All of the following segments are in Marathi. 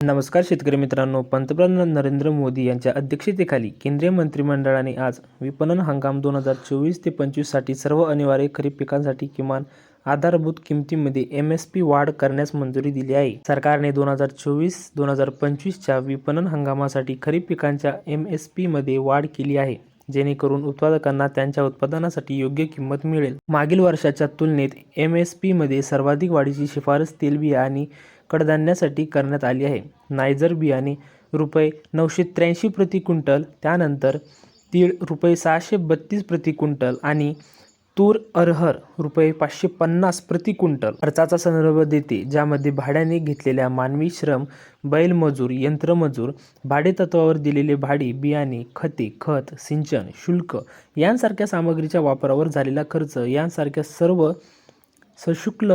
नमस्कार शेतकरी मित्रांनो पंतप्रधान नरेंद्र मोदी यांच्या अध्यक्षतेखाली केंद्रीय मंत्रिमंडळाने आज विपणन हंगाम दोन हजार चोवीस ते पंचवीससाठी सर्व अनिवार्य खरीप पिकांसाठी किमान आधारभूत किमतीमध्ये एम एस पी वाढ करण्यास मंजुरी दिली आहे. सरकारने दोन हजार चोवीस दोन हजार पंचवीसच्या विपणन हंगामासाठी खरीप पिकांच्या एम एस पीमध्ये वाढ केली आहे जेणेकरून उत्पादकांना त्यांच्या उत्पादनासाठी योग्य किंमत मिळेल. मागील वर्षाच्या तुलनेत एम एस पीमध्ये सर्वाधिक वाढीची शिफारस तेलबिया आणि कडधान्यासाठी करण्यात आली आहे. नायजर बियाणे रुपये नऊशे त्र्याऐंशी प्रति क्विंटल त्यानंतर तीळ रुपये सहाशे बत्तीस प्रति क्विंटल आणि तूर अरहर रुपये पाचशे पन्नास प्रति क्विंटल. खर्चाचा संदर्भ देते ज्यामध्ये भाड्याने घेतलेल्या मानवी श्रम बैलमजूर यंत्रमजूर भाडेतत्वावर दिलेले भाडे बियाणे खते खत सिंचन शुल्क यांसारख्या सामग्रीच्या वापरावर झालेला खर्च यांसारख्या सर्व सशुल्क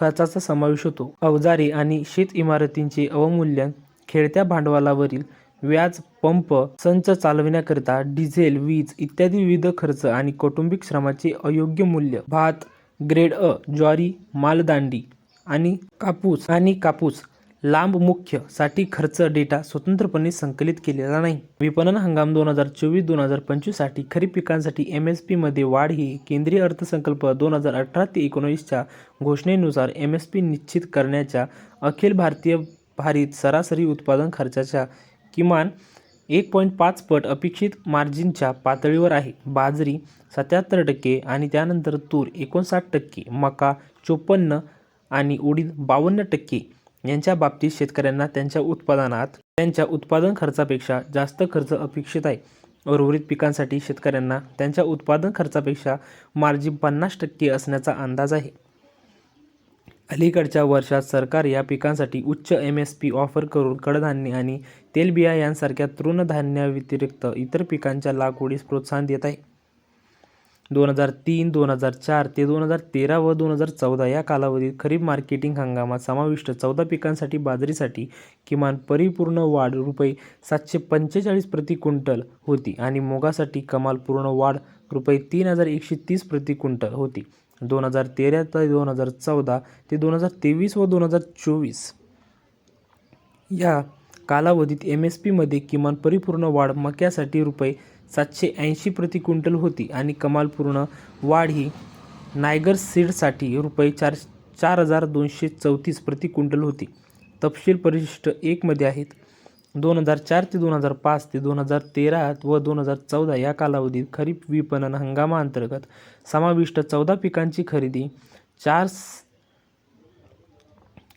खर्चाचा समावेश होतो. अवजारे आणि शेत इमारतींचे अवमूल्यन खेळत्या भांडवलावरील व्याज पंप संच चालविण्याकरिता डिझेल वीज इत्यादी विविध खर्च आणि कौटुंबिक श्रमाचे अयोग्य मूल्य. भात ग्रेड अ ज्वारी मालदांडी आणि कापूस आणि कापूस लांब मुख्यसाठी खर्च डेटा स्वतंत्रपणे संकलित केलेला नाही. विपणन हंगाम दोन हजार चोवीस दोन हजार पंचवीससाठी खरीप पिकांसाठी एम एस पी मध्ये वाढ ही केंद्रीय अर्थसंकल्प दोन हजार अठरा ते एकोणवीसच्या घोषणेनुसार एम एस पी निश्चित करण्याच्या अखिल भारतीय भारित सरासरी उत्पादन खर्चाच्या किमान एक पॉईंट पाच पट अपेक्षित मार्जिनच्या पातळीवर आहे. बाजरी सत्याहत्तर टक्के आणि त्यानंतर तूर एकोणसाठ टक्के मका चोपन्न आणि उडीद बावन्न टक्के यांच्या बाबतीत शेतकऱ्यांना त्यांच्या उत्पादनात त्यांच्या उत्पादन खर्चापेक्षा जास्त खर्च अपेक्षित आहे. उर्वरित पिकांसाठी शेतकऱ्यांना त्यांच्या उत्पादन खर्चापेक्षा मार्जिन पन्नास टक्के असण्याचा अंदाज आहे. अलीकडच्या वर्षात सरकार या पिकांसाठी उच्च एम एस पी ऑफर करून कडधान्य आणि तेलबिया यांसारख्या तृणधान्याव्यतिरिक्त इतर पिकांच्या लागवडीस प्रोत्साहन देत आहे. दोन हजार तीन दोन हजार चार ते दोन हजार तेरा व दोन हजार चौदा या कालावधीत खरीप मार्केटिंग हंगामात समाविष्ट चौदा पिकांसाठी बाजरीसाठी किमान परिपूर्ण वाढ रुपये सातशे पंचेचाळीस प्रति क्विंटल होती आणि मुगासाठी कमाल पूर्ण वाढ रुपये तीन हजार एकशे तीस प्रति क्विंटल होती. दोन हजार तेरा ते दोन हजार चौदा ते दोन हजार तेवीस व दोन हजार चोवीस या कालावधीत एम एस पीमध्ये किमान परिपूर्ण वाढ मक्यासाठी रुपये सातशे ऐंशी प्रति क्विंटल होती आणि कमाल पूर्ण वाढ ही नायगर सीडसाठी रुपये चार चार हजार दोनशे चौतीस प्रति क्विंटल होती. तपशील परिशिष्ट एकमध्ये आहेत. दोन हजार चार ते दोन हजार पाच ते दोन हजार तेरा व दोन हजार चौदा या कालावधीत खरीप विपणन हंगामाअंतर्गत समाविष्ट चौदा पिकांची खरेदी चार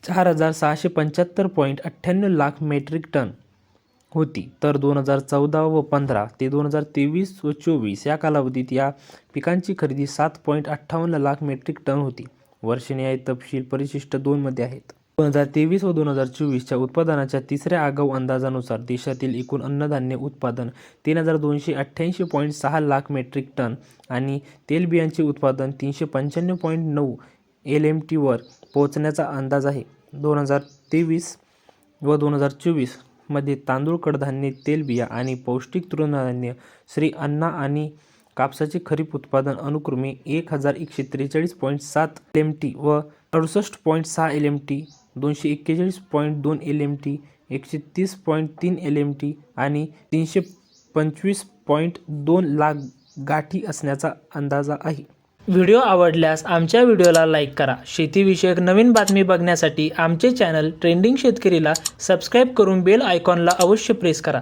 चार हजार सहाशे पंच्याहत्तर पॉईंट अठ्ठ्याण्णव लाख मेट्रिक टन होती. तर दोन हजार चौदा व पंधरा ते दोन हजार तेवीस व चोवीस या कालावधीत या पिकांची खरेदी सात पॉईंट अठ्ठावन्न लाख मेट्रिक टन होती. वर्षनीय तपशील परिशिष्ट दोनमध्ये आहेत. दोन हजार तेवीस व दोन हजार चोवीसच्या उत्पादनाच्या तिसऱ्या आगाऊ अंदाजानुसार देशातील एकूण अन्नधान्य उत्पादन तीन हजार दोनशे अठ्ठ्याऐंशी पॉईंट सहा लाख मेट्रिक टन आणि तेलबियांचे उत्पादन तीनशे पंच्याण्णव पॉईंट नऊ एल एम टीवर पोहोचण्याचा अंदाज आहे. दोन हजार तेवीस व दोन हजार चोवीसमध्ये तांदूळ कडधान्य तेलबिया आणि पौष्टिक तृणधान्य श्री अन्ना आणि कापसाचे खरीप उत्पादन अनुक्रमे एक हजार एकशे त्रेचाळीस पॉईंट सात एल एम टी व अडुसष्ट पॉईंट सहा एल एम टी दोनशे एक्केचाळीस पॉईंट दोन एल एम टी एकशे तीस पॉईंट तीन एल एम टी आणि तीनशे पंचवीस पॉईंट दोन लाख गाठी असण्याचा अंदाजा आहे. व्हिडिओ आवडल्यास आमच्या व्हिडिओला लाईक करा. शेतीविषयक नवीन बातमी बघण्यासाठी आमचे चॅनल ट्रेंडिंग शेतकरीला सबस्क्राईब करून बेल आयकॉनला अवश्य प्रेस करा.